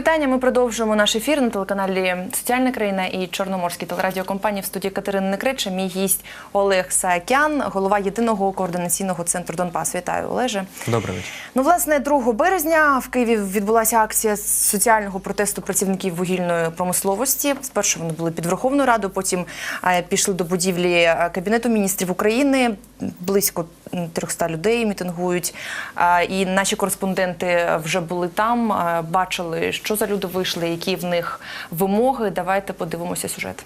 вітання. Ми продовжуємо наш ефір на телеканалі Соціальна країна і Чорноморській телерадіокомпанії в студії Катерини Некрича. Мій гість Олег Саакян, голова єдиного координаційного центру Донбас. Вітаю, Олеже. Добрий вечір. Ну, власне, 2 березня в Києві відбулася акція соціального протесту працівників вугільної промисловості. Спершу вони були під Верховною Радою, потім е, пішли до будівлі е, Кабінету міністрів України. Близько м, 300 людей мітингують. І наші кореспонденти вже були там, е, бачили, що за люди вийшли, які в них вимоги. Давайте подивимося сюжет.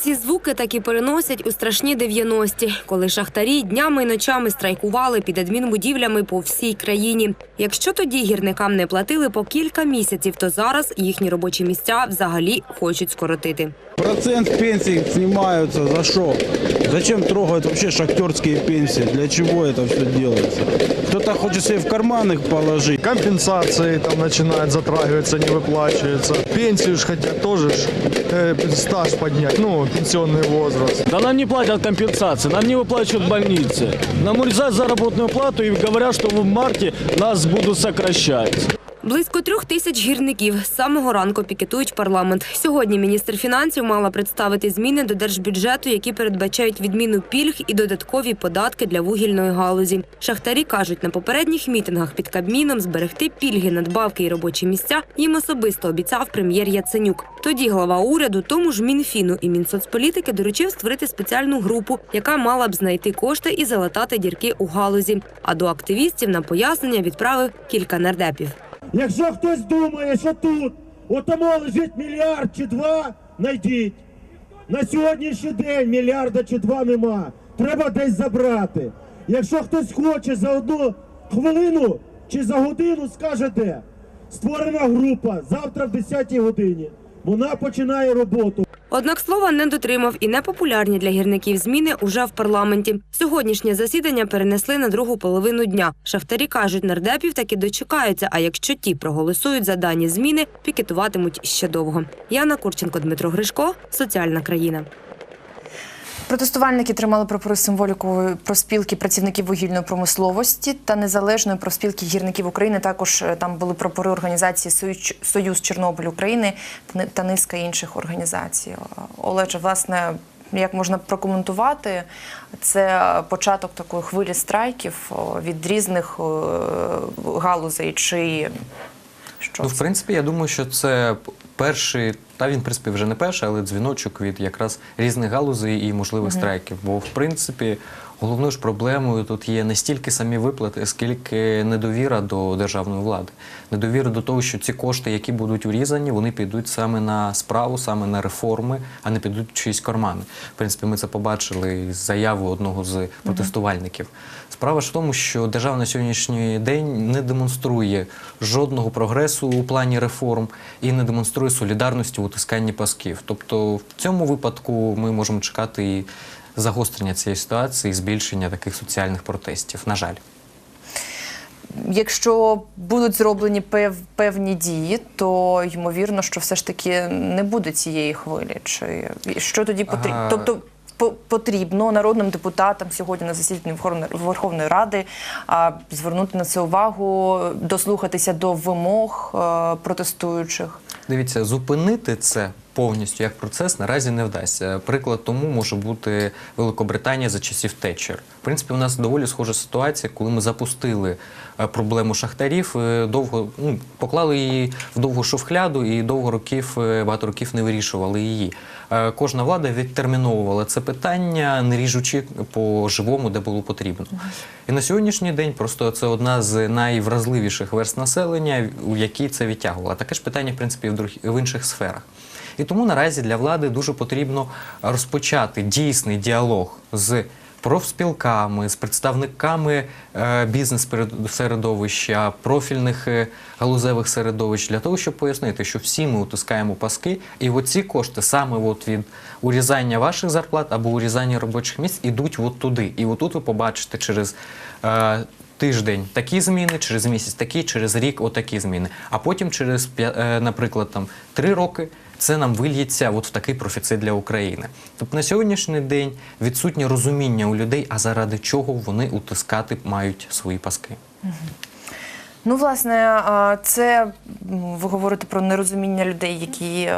Ці звуки так і переносять у страшні 90-ті, коли шахтарі днями й ночами страйкували під адмінбудівлями по всій країні. Якщо тоді гірникам не платили по кілька місяців, то зараз їхні робочі місця взагалі хочуть скоротити. Процент пенсий снимаются за что? Зачем трогают вообще шахтерские пенсии? Для чего это все делается? Кто-то хочет себе в карман их положить. компенсации там начинают затрагиваться, не выплачивается. Пенсию ж хотят тоже ж, э, стаж поднять, ну, пенсионный возраст. Да нам не платят компенсации, нам не выплачивают больницы. Нам урезают заработную плату и говорят, что в марте нас будут сокращать. Близько трьох тисяч гірників з самого ранку пікетують парламент. Сьогодні міністр фінансів мала представити зміни до держбюджету, які передбачають відміну пільг і додаткові податки для вугільної галузі. Шахтарі кажуть, на попередніх мітингах під Кабміном зберегти пільги, надбавки і робочі місця їм особисто обіцяв прем'єр Яценюк. Тоді глава уряду, тому ж Мінфіну і Мінсоцполітики доручив створити спеціальну групу, яка мала б знайти кошти і залатати дірки у галузі. А до активістів на пояснення відправив кілька нардепів. Якщо хтось думає, що тут отому лежить мільярд чи два, знайдіть. На сьогоднішній день мільярда чи два нема. Треба десь забрати. Якщо хтось хоче за одну хвилину чи за годину, скаже де. Створена група завтра в 10 годині. Вона починає роботу. Однак слова не дотримав і непопулярні для гірників зміни уже в парламенті. Сьогоднішнє засідання перенесли на другу половину дня. Шахтарі кажуть, нардепів таки дочекаються. А якщо ті проголосують за дані зміни, пікетуватимуть ще довго. Яна Курченко, Дмитро Гришко, соціальна країна. Протестувальники тримали прапори з символікою проспілки працівників вугільної промисловості та незалежної проспілки гірників України. Також е, там були прапори організації «Союз- Чорнобиль України та низка інших організацій. Олеже, власне, як можна прокоментувати, це початок такої хвилі страйків від різних е, галузей чи що? Ну, в принципі, я думаю, що це перший, та він, в принципі, вже не перший, але дзвіночок від якраз різних галузей і можливих страйків. Бо, в принципі, головною ж проблемою тут є не стільки самі виплати, скільки недовіра до державної влади. Недовіра до того, що ці кошти, які будуть урізані, вони підуть саме на справу, саме на реформи, а не підуть в чиїсь кармани. В принципі, ми це побачили з заяви одного з протестувальників. Справа ж в тому, що держава на сьогоднішній день не демонструє жодного прогресу у плані реформ і не демонструє солідарності в утисканні пасків. Тобто, в цьому випадку ми можемо чекати і загострення цієї ситуації, і збільшення таких соціальних протестів. На жаль. Якщо будуть зроблені пев, певні дії, то ймовірно, що все ж таки не буде цієї хвилі. Чи що тоді потрібно? А- Тобто по- потрібно народним депутатам сьогодні на засіданні Верховної, Верховної Ради а, звернути на це увагу, дослухатися до вимог а, протестуючих. Дивіться, зупинити це повністю як процес наразі не вдасться. Приклад тому може бути Великобританія за часів Тетчер. В принципі, у нас доволі схожа ситуація, коли ми запустили е, проблему шахтарів, е, довго ну, поклали її в довгу шовхляду і довго років, е, багато років не вирішували її. Кожна влада відтерміновувала це питання, не ріжучи по живому, де було потрібно. І на сьогоднішній день просто це одна з найвразливіших верст населення, у якій це відтягувало. Таке ж питання, в принципі, в інших сферах. І тому наразі для влади дуже потрібно розпочати дійсний діалог з профспілками, з представниками е, бізнес-середовища, профільних е, галузевих середовищ для того, щоб пояснити, що всі ми утискаємо паски, і оці кошти саме от від урізання ваших зарплат або урізання робочих місць ідуть от туди. І отут ви побачите через. Е, Тиждень такі зміни, через місяць такі, через рік отакі зміни. А потім через, наприклад, там три роки це нам вильється от в такий профіцит для України. Тобто на сьогоднішній день відсутнє розуміння у людей, а заради чого вони утискати мають свої паски. Ну, власне, це ви говорите про нерозуміння людей, які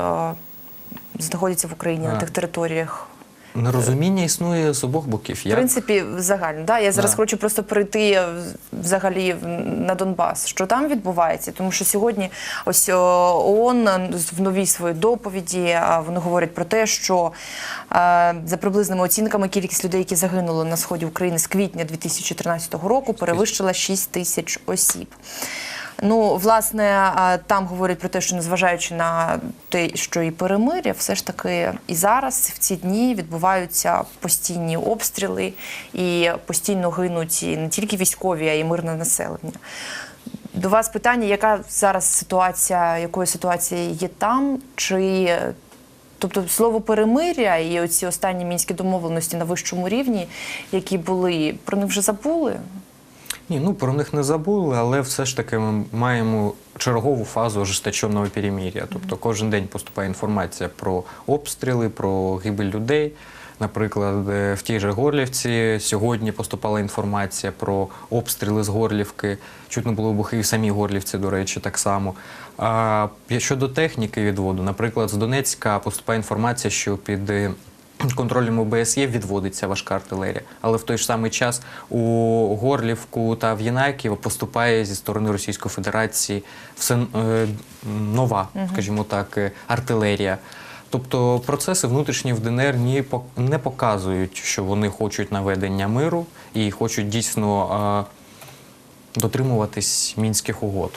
знаходяться в Україні на тих територіях. Нерозуміння існує з обох боків. В Я принципі, загально. Да? Я зараз Да. хочу просто перейти е, взагалі в- на Донбас. Що там відбувається? Тому що сьогодні ось о, ООН в новій своїй доповіді вони говорять про те, що е, за приблизними оцінками кількість людей, які загинули на сході України з квітня 2013 року, перевищила 6 тисяч осіб. Ну, власне, там говорять про те, що незважаючи на те, що і перемир'я, все ж таки і зараз в ці дні відбуваються постійні обстріли і постійно гинуть і не тільки військові, а й мирне населення. До вас питання, яка зараз ситуація, якою ситуація є там? Чи тобто слово перемир'я і оці останні мінські домовленості на вищому рівні, які були, про них вже забули? Ні, ну про них не забули, але все ж таки ми маємо чергову фазу ожесточеного перемір'я. Тобто кожен день поступає інформація про обстріли, про гибель людей. Наприклад, е, в тій же Горлівці сьогодні поступала інформація про обстріли з Горлівки. Чутно було вибухи і в самій Горлівці, до речі, так само. А щодо техніки відводу, наприклад, з Донецька поступає інформація, що під е, контролем ОБСЄ відводиться важка артилерія. Але в той ж самий час у Горлівку та в Єнаківо поступає зі сторони Російської Федерації все е, нова, скажімо так, е, артилерія. Тобто процеси внутрішні в ДНР ні не показують, що вони хочуть наведення миру і хочуть дійсно е, дотримуватись мінських угод.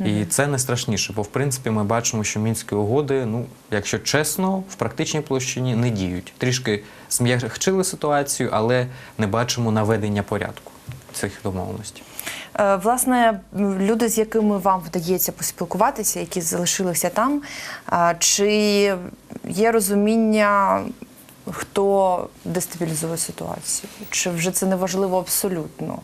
І це не страшніше, бо в принципі ми бачимо, що мінські угоди, ну якщо чесно, в практичній площині не діють. Трішки зм'якчили ситуацію, але не бачимо наведення порядку цих домовленостей. Е, Власне, люди, з якими вам вдається поспілкуватися, які залишилися там, чи є розуміння, хто дестабілізує ситуацію? Чи вже це не важливо абсолютно?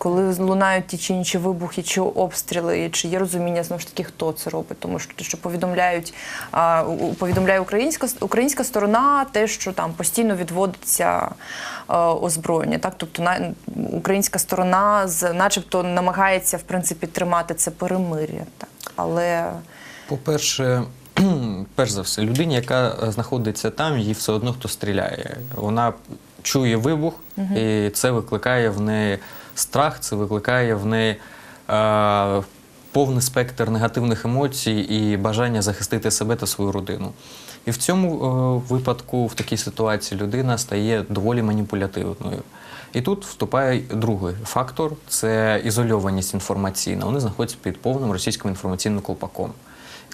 Коли лунають ті чи інші вибухи чи обстріли, чи є розуміння знову ж таки, хто це робить? Тому що те, що повідомляють, повідомляє українська українська сторона, те, що там постійно відводиться озброєння. Так, тобто на українська сторона з, начебто, намагається в принципі тримати це перемир'я. Так, але По-перше, перш за все, людині, яка е, знаходиться там, їй все одно хто стріляє. Вона чує вибух, і це викликає в неї страх, це викликає в неї е, повний спектр негативних емоцій і бажання захистити себе та свою родину. І в цьому е, випадку, в такій ситуації, людина стає доволі маніпулятивною. І тут вступає другий фактор це ізольованість інформаційна. Вони знаходяться під повним російським інформаційним колпаком.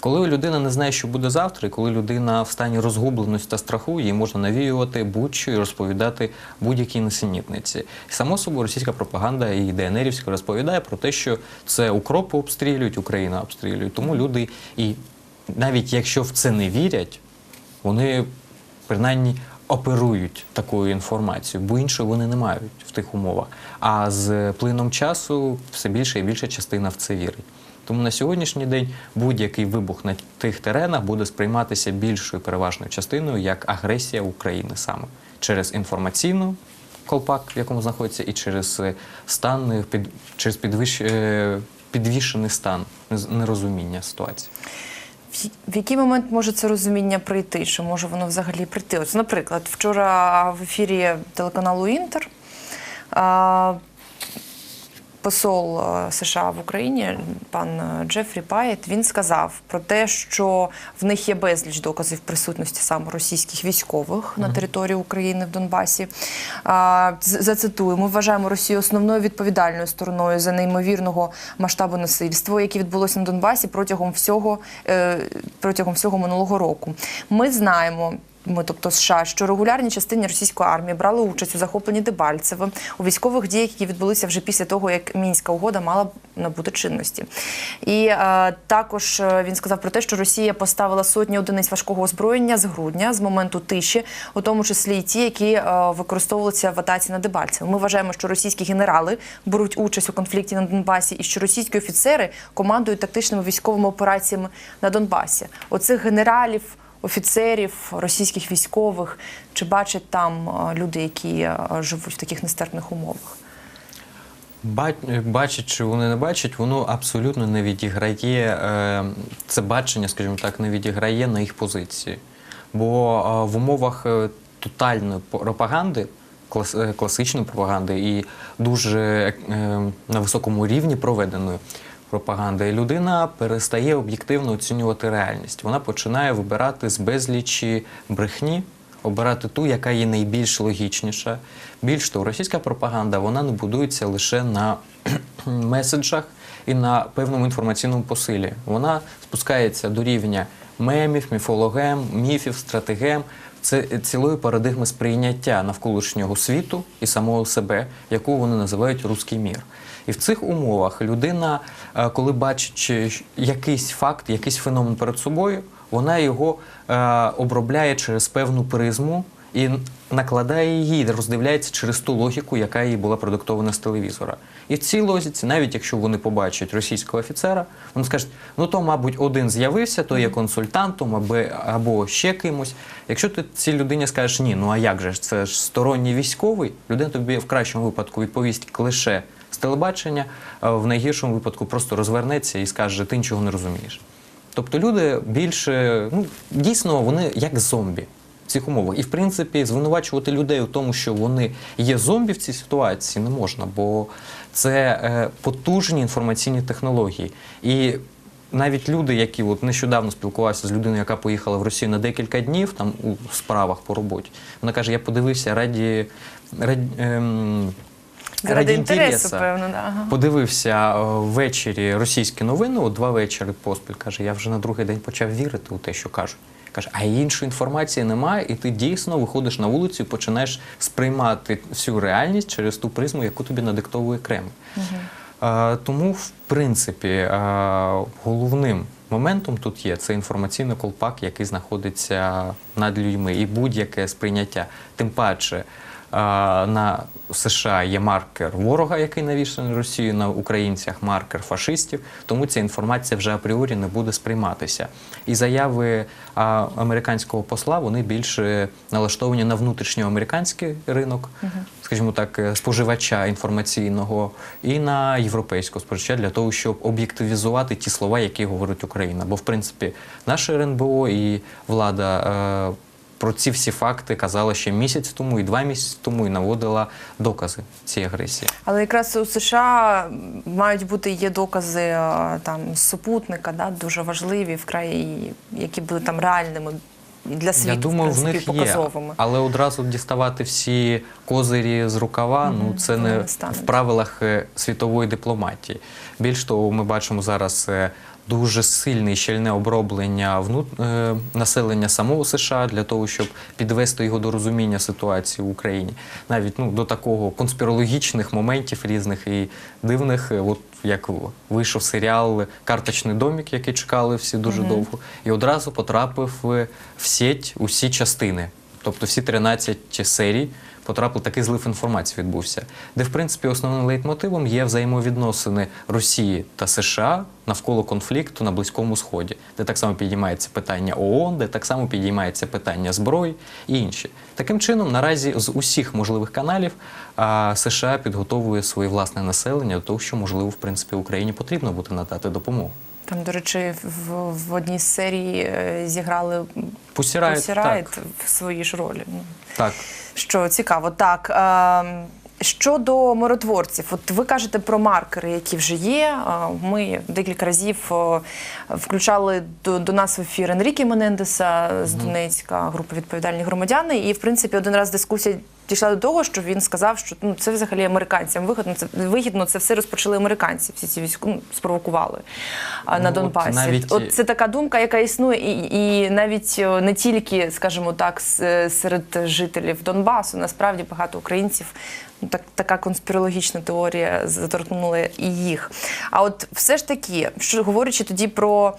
Коли людина не знає, що буде завтра, і коли людина в стані розгубленості та страху, їй можна навіювати будь-що і розповідати будь-які несенітниці. Само собою російська пропаганда і ДНРівська розповідає про те, що це укропи обстрілюють, Україна обстрілює. Тому люди, і навіть якщо в це не вірять, вони принаймні оперують такою інформацією, бо іншої вони не мають в тих умовах. А з плином часу все більше і більша частина в це вірить. Тому на сьогоднішній день будь-який вибух на тих теренах буде сприйматися більшою переважною частиною як агресія України саме через інформаційну колпак, в якому знаходиться, і через е, стан е, під через підвищ, е, підвішений стан нерозуміння ситуації. в- який момент може це розуміння прийти? Чи може воно взагалі прийти? Ось, наприклад, вчора в ефірі телеканалу Інтер. Посол е, США в Україні, пан е, Джефрі Паєт, він сказав про те, що в них є безліч доказів присутності саме російських військових на території України в Донбасі. Зацитую, ми вважаємо Росію основною відповідальною стороною за неймовірного масштабу насильства, яке відбулося на Донбасі протягом всього, е, протягом всього минулого року. Ми знаємо. Ми, тобто США, що регулярні частини російської армії брали участь у захопленні Дебальцеве у військових діях, які відбулися вже після того, як мінська угода мала набути чинності. І е, також е, він сказав про те, що Росія поставила сотні одиниць важкого озброєння з грудня, з моменту тиші, у тому числі і ті, які е, використовувалися в атаці на Дебальцеве. Ми вважаємо, що російські генерали беруть участь у конфлікті на Донбасі, і що російські офіцери командують тактичними військовими операціями на Донбасі. Оцих генералів. Офіцерів, російських військових, чи бачать там е, люди, які е, живуть в таких нестерпних умовах? Бачать чи вони не бачать, воно абсолютно не відіграє е, це бачення, скажімо так, не відіграє на їх позиції. Бо в умовах тотальної пропаганди, класичної пропаганди і дуже на високому рівні проведеної пропаганди, людина перестає об'єктивно оцінювати реальність. Вона починає вибирати з безлічі брехні обирати ту, яка є найбільш логічніша. Більш того, російська пропаганда вона не будується лише на меседжах і на певному інформаційному посилі. Вона спускається до рівня мемів, міфологем, міфів, стратегем. Це цілої парадигми сприйняття навколишнього світу і самого себе, яку вони називають руський мір. І в цих умовах людина, е, коли бачить е, якийсь факт, якийсь феномен перед собою, вона його е, обробляє через певну призму і накладає її, роздивляється через ту логіку, яка їй була продиктована з телевізора. І в цій логіці, навіть якщо вони побачать російського офіцера, вони скажуть, ну то, мабуть, один з'явився, то є консультантом або, або ще кимось. Якщо ти цій людині скажеш ні, ну а як же це ж сторонній військовий, людина тобі в кращому випадку відповість лише з телебачення, в найгіршому випадку просто розвернеться і скаже, ти нічого не розумієш. Тобто люди більше, ну дійсно, вони як зомбі в цих умовах. І в принципі, звинувачувати людей у тому, що вони є зомбі в цій ситуації, не можна, бо це е, потужні інформаційні технології. І навіть люди, які от нещодавно спілкувався з людиною, яка поїхала в Росію на декілька днів, там у справах по роботі, вона каже: я подивився раді. раді ем, Заради інтересу, певно, да. Ага. Подивився е, ввечері російські новини, от два вечори поспіль. Каже, я вже на другий день почав вірити у те, що кажуть. Каже, а іншої інформації немає, і ти дійсно виходиш на вулицю і починаєш сприймати всю реальність через ту призму, яку тобі надиктовує Кремль. Е, тому, в принципі, е, головним моментом тут є це інформаційний колпак, який знаходиться над людьми, і будь-яке сприйняття. Тим паче на США є маркер ворога, який навішаний на Росію, на українцях маркер фашистів. Тому ця інформація вже апріорі не буде сприйматися. І заяви американського посла вони більше налаштовані на внутрішньоамериканський ринок, скажімо так, е, споживача інформаційного, і на європейського споживача для того, щоб об'єктивізувати ті слова, які говорить Україна. Бо в принципі наше РНБО і влада. Про ці всі факти казала ще місяць тому і два місяці тому і наводила докази цієї агресії. Але якраз у США мають бути є докази е, там супутника, да, дуже важливі вкрай, які будуть там реальними для світу, Я думаю, в в принципі, них є, показовими. але одразу діставати всі козирі з рукава, ну це не не в правилах е, світової дипломатії. Більш того, ми бачимо зараз е, дуже сильне і щільне оброблення вну... е, населення самого США для того, щоб підвести його до розуміння ситуації в Україні, навіть ну до такого конспірологічних моментів різних і дивних. е, От як вийшов серіал Карточний домік, який чекали всі дуже довго, і одразу потрапив в сеть усі частини. Тобто всі 13 серій потрапив такий злив інформації відбувся, де в принципі основним лейтмотивом є взаємовідносини Росії та США навколо конфлікту на Близькому Сході, де так само підіймається питання ООН, де так само підіймається питання зброї і інші. Таким чином, наразі з усіх можливих каналів США підготовує своє власне населення до того, що можливо в принципі Україні потрібно буде надати допомогу. Там, до речі, в, в одній з серій е, зіграли Pussy Riot так. в своїй ж ролі. Ну, Так. Що цікаво, так. Е, щодо миротворців, от ви кажете про маркери, які вже є. Е, Ми декілька разів включали до, до нас в ефір Енрікі Менендеса з Донецька, групи відповідальні громадяни. І, в принципі, один раз дискусія дійшла до того, що він сказав, що ну це взагалі американцям вигідно. Це вигідно. Це все розпочали американці. Всі ці війську ну, спровокували а, на Ну, от Донбасі. навіть- От це така думка, яка існує, і, і навіть е, не тільки, скажімо так, серед жителів Донбасу. Насправді багато українців. ну, Так, така конспірологічна теорія заторкнула і їх. А от все ж таки, що говорячи тоді про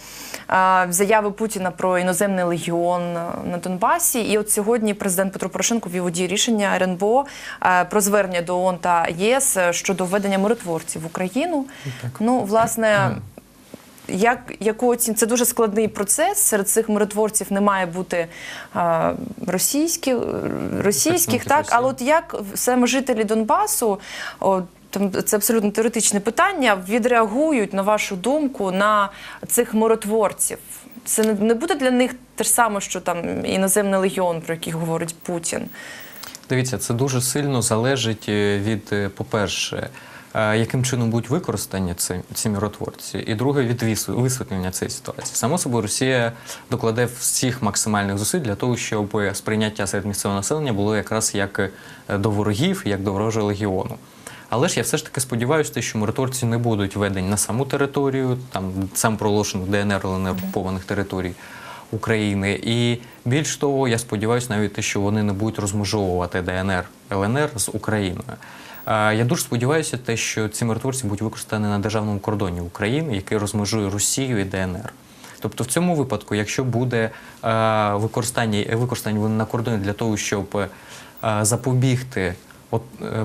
е, заяви Путіна про іноземний легіон е, на Донбасі, і от сьогодні президент Петро Порошенко вів у дії рішення РНБО е, про звернення до ООН та ЄС е, щодо введення миротворців в Україну. Так. Ну, власне. Як яку оцін... це дуже складний процес. Серед цих миротворців не має бути а, російських, російських, так Росії. але от як саме жителі Донбасу, о, там це абсолютно теоретичне питання, відреагують на вашу думку на цих миротворців? Це не буде для них те ж саме, що там іноземний легіон, про який говорить Путін. Дивіться, це дуже сильно залежить е, від, е, по-перше, е, яким чином будуть використані ці, ці міротворці, і друге від висвітлення цієї ситуації. Само собою, Росія докладе всіх максимальних зусиль для того, щоб сприйняття серед місцевого населення було якраз як до ворогів, як до ворожого легіону. Але ж я все ж таки сподіваюся, що миротворці не будуть введені на саму територію, там сам проголошених ДНР, ЛНР окупованих територій України. І більш того, я сподіваюся навіть те, що вони не будуть розмежовувати ДНР, ЛНР з Україною. Я дуже сподіваюся, те, що ці миротворці будуть використані на державному кордоні України, який розмежує Росію і ДНР. Тобто, в цьому випадку, якщо буде використання, використання на кордоні для того, щоб запобігти е,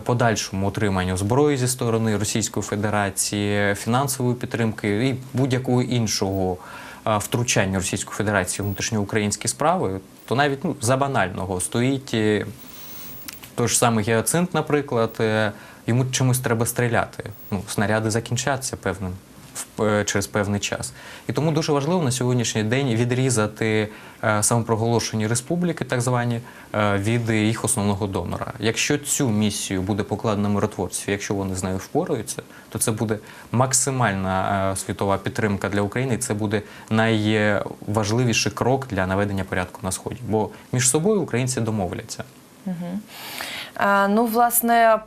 подальшому отриманню зброї зі сторони Російської Федерації, фінансової підтримки і будь-якого іншого втручання Російської Федерації в внутрішньоукраїнські справи, то навіть ну, за банального стоїть той ж самий геоцинт, наприклад, е, йому чимось треба стріляти. Ну, снаряди закінчаться певним через певний час. І тому дуже важливо на сьогоднішній день відрізати е, самопроголошені республіки, так звані, е, від їх основного донора. Якщо цю місію буде покладена миротворців, якщо вони з нею впораються, то це буде максимальна е, світова підтримка для України. І це буде найважливіший крок для наведення порядку на сході. Бо між собою українці домовляться. Е, Ну, власне,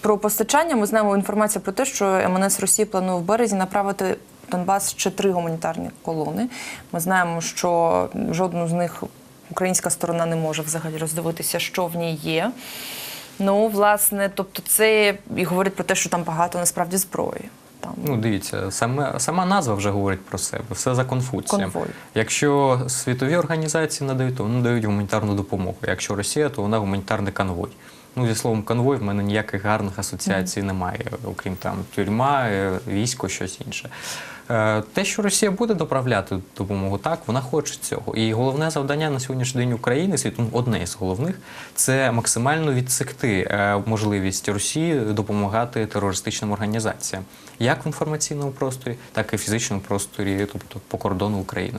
про постачання ми знаємо інформацію про те, що МНС Росії планує в березні направити Донбас ще три гуманітарні колони. Ми знаємо, що жодну з них українська сторона не може взагалі роздивитися, що в ній є. Ну, власне, тобто, це і говорить про те, що там багато насправді зброї. Там Ну, дивіться, саме сама назва вже говорить про себе. Все за конфуцієм. Конвой. Якщо світові організації надають, то вони надають гуманітарну допомогу. Якщо Росія, то вона гуманітарний конвой. Ну, зі словом конвой, в мене ніяких гарних асоціацій немає, окрім там тюрма, е, військо, щось інше. Е, Те, що Росія буде доправляти допомогу, так вона хоче цього. І головне завдання на сьогоднішній день України, світу, одне із головних, це максимально відсекти е, можливість Росії допомагати терористичним організаціям, як в інформаційному просторі, так і в фізичному просторі, тобто по кордону України.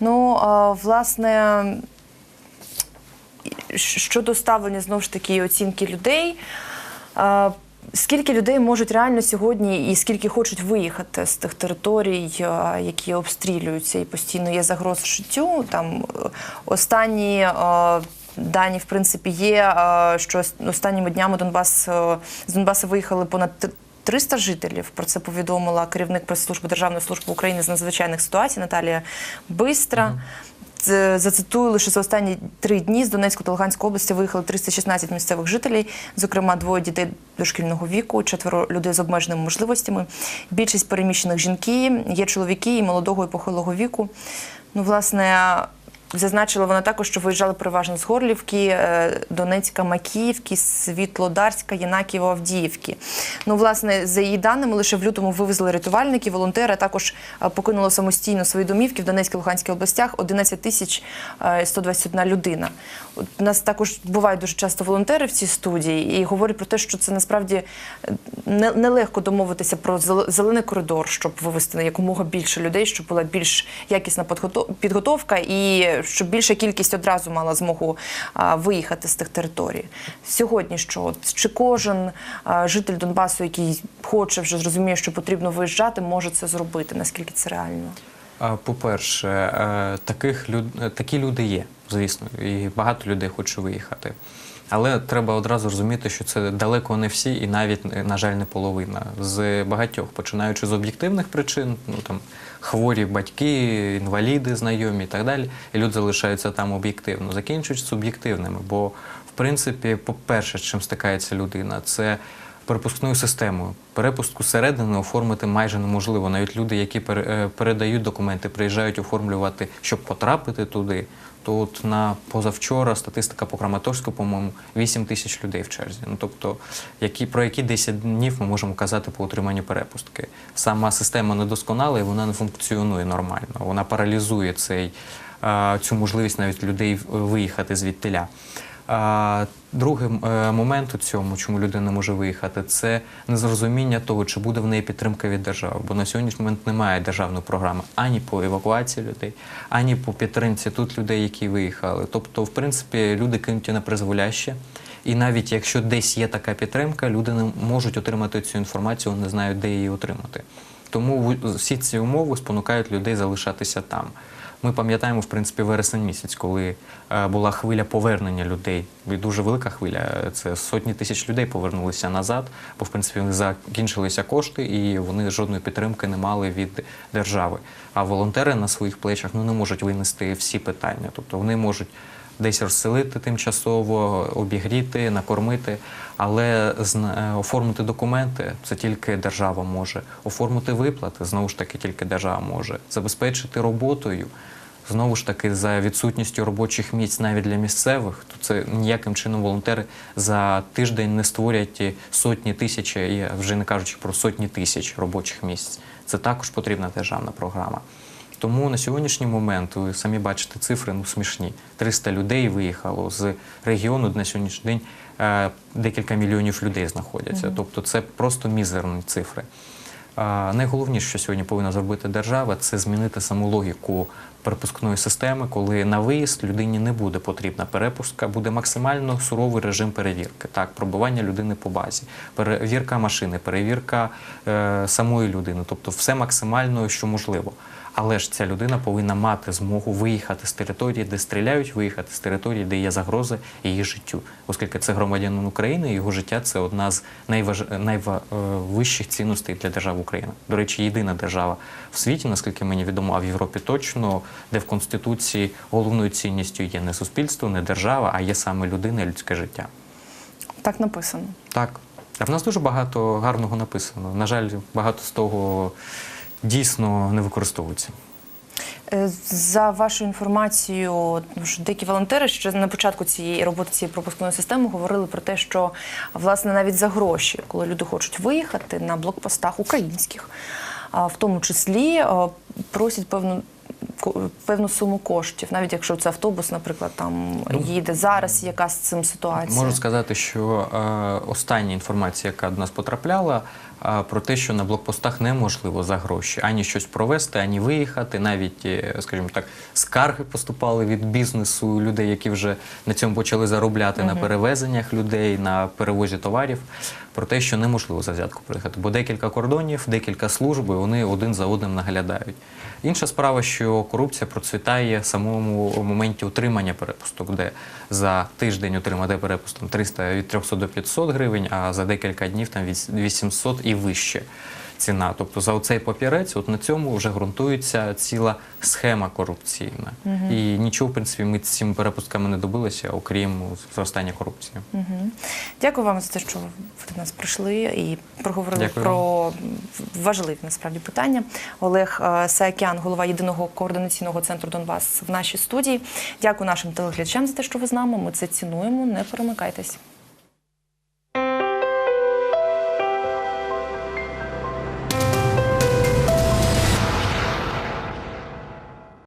Ну, власне, щодо ставлення знову ж таки оцінки людей. Скільки людей можуть реально сьогодні і скільки хочуть виїхати з тих територій, які обстрілюються і постійно є загроза життю? Там е, останні дані, в принципі, є, що останніми днями Донбас е, з Донбасу виїхали понад 300 жителів. Про це повідомила керівник прес-служби Державної служби України з надзвичайних ситуацій Наталія Бистра. Це- Зацитую лише за останні три дні з Донецької та Луганської області виїхали 316 місцевих жителів, зокрема двоє дітей дошкільного віку, четверо людей з обмеженими можливостями. Більшість переміщених жінки, є чоловіки і молодого і похилого віку. Ну, власне, зазначила вона також, що виїжджали переважно з Горлівки, е, Донецька, Макіївки, Світлодарська, Єнакієва, Авдіївки. Ну, власне, за її даними, лише в лютому вивезли рятувальники, волонтери, також е, покинули самостійно свої домівки в Донецькій Луганській областях 11 тисяч е, 121 людина. У нас також бувають дуже часто волонтери в цій студії і говорять про те, що це насправді е, не- нелегко домовитися про зел- зелений коридор, щоб вивести на якомога більше людей, щоб була більш якісна підготовка і щоб більша кількість одразу мала змогу виїхати з тих територій. Сьогодні що чи кожен житель Донбасу, який хоче вже зрозуміє, що потрібно виїжджати, може це зробити? Наскільки це реально? По-перше, е, такі люди є, звісно, і багато людей хоче виїхати. Але треба одразу розуміти, що це далеко не всі, і навіть, на жаль, не половина. З багатьох, починаючи з об'єктивних причин, ну там хворі батьки, інваліди, знайомі і так далі, і люди залишаються там об'єктивно, закінчуючи суб'єктивними. Бо, в принципі, по-перше, чим стикається людина, це перепускною системою. Перепустку зсередини оформити майже неможливо. Навіть люди, які е, передають документи, приїжджають оформлювати, щоб потрапити туди. То от на позавчора статистика по Краматорську, по-моєму, 8 тисяч людей в черзі. Ну тобто, які про які 10 днів ми можемо казати по отриманню перепустки. Сама система недосконала і вона не функціонує нормально. Вона паралізує цей цю можливість навіть людей виїхати звідтиля. А, Другий е, момент у цьому, чому людина може виїхати, це незрозуміння того, чи буде в неї підтримка від держави. Бо на сьогоднішній момент немає державної програми ані по евакуації людей, ані по підтримці тут людей, які виїхали. Тобто, в принципі, люди кинуті на призволяще. І навіть якщо десь є така підтримка, люди не можуть отримати цю інформацію, не знають, де її отримати. Тому всі ці умови спонукають людей залишатися там. Ми пам'ятаємо, в принципі, вересень місяць, коли е, була хвиля повернення людей. І дуже велика хвиля. Це сотні тисяч людей повернулися назад, бо в принципі закінчилися кошти, і вони жодної підтримки не мали від держави. А волонтери на своїх плечах ну не можуть винести всі питання. Тобто вони можуть десь розселити тимчасово, обігріти, накормити, але е, оформити документи це тільки держава може. Оформити виплати знову ж таки тільки держава може. Забезпечити роботою. Знову ж таки, за відсутністю робочих місць навіть для місцевих, то це ніяким чином волонтери за тиждень не створять сотні тисяч, і вже не кажучи про сотні тисяч робочих місць. Це також потрібна державна програма. Тому на сьогоднішній момент ви самі бачите цифри ну смішні. 300 людей виїхало з регіону на сьогоднішній день е, декілька мільйонів людей знаходяться. Тобто це просто мізерні цифри. Найголовніше, що сьогодні повинна зробити держава, це змінити саму логіку перепускної системи, коли на виїзд людині не буде потрібна перепустка, буде максимально суровий режим перевірки. Так, пробування людини по базі, перевірка машини, перевірка е, самої людини, тобто все максимально, що можливо. Але ж ця людина повинна мати змогу виїхати з території, де стріляють, виїхати з території, де є загрози її життю, оскільки це громадянин України, його життя це одна з найваж... найвищих цінностей для держави України. До речі, єдина держава в світі, наскільки мені відомо, а в Європі точно, де в конституції головною цінністю є не суспільство, не держава, а є саме людина і людське життя. Так написано. Так. А в нас дуже багато гарного написано. На жаль, багато з того дійсно не використовується. Е, За вашою інформацією, деякі волонтери ще на початку цієї роботи цієї пропускної системи говорили про те, що власне навіть за гроші, коли люди хочуть виїхати на блокпостах українських, в тому числі просять певну. Певну суму коштів, навіть якщо це автобус, наприклад, там їде зараз. Яка з цим ситуація? Можу сказати, що е, остання інформація, яка до нас потрапляла, е, про те, що на блокпостах неможливо за гроші ані щось провести, ані виїхати. Навіть, е, скажімо так, скарги поступали від бізнесу людей, які вже на цьому почали заробляти на перевезеннях людей, на перевозі товарів. Про те, що неможливо за взятку приїхати, бо декілька кордонів, декілька служб, і вони один за одним наглядають. Інша справа, що корупція процвітає в самому моменті отримання перепусток, де за тиждень отримати перепусток 300 від 300 до 500 гривень, а за декілька днів там від 800 і вище ціна. Тобто за оцей папірець, от на цьому вже ґрунтується ціла схема корупційна. І нічого, в принципі, ми з цими перепустками не добилися, окрім зростання корупції. Мгм. Дякую вам за те, що ви до нас прийшли і проговорили Дякую про важливі насправді питання. Олег е, Саакян, голова єдиного координаційного центру Донбас в нашій студії. Дякую нашим телеглядачам за те, що ви з нами. Ми це цінуємо. Не перемикайтесь.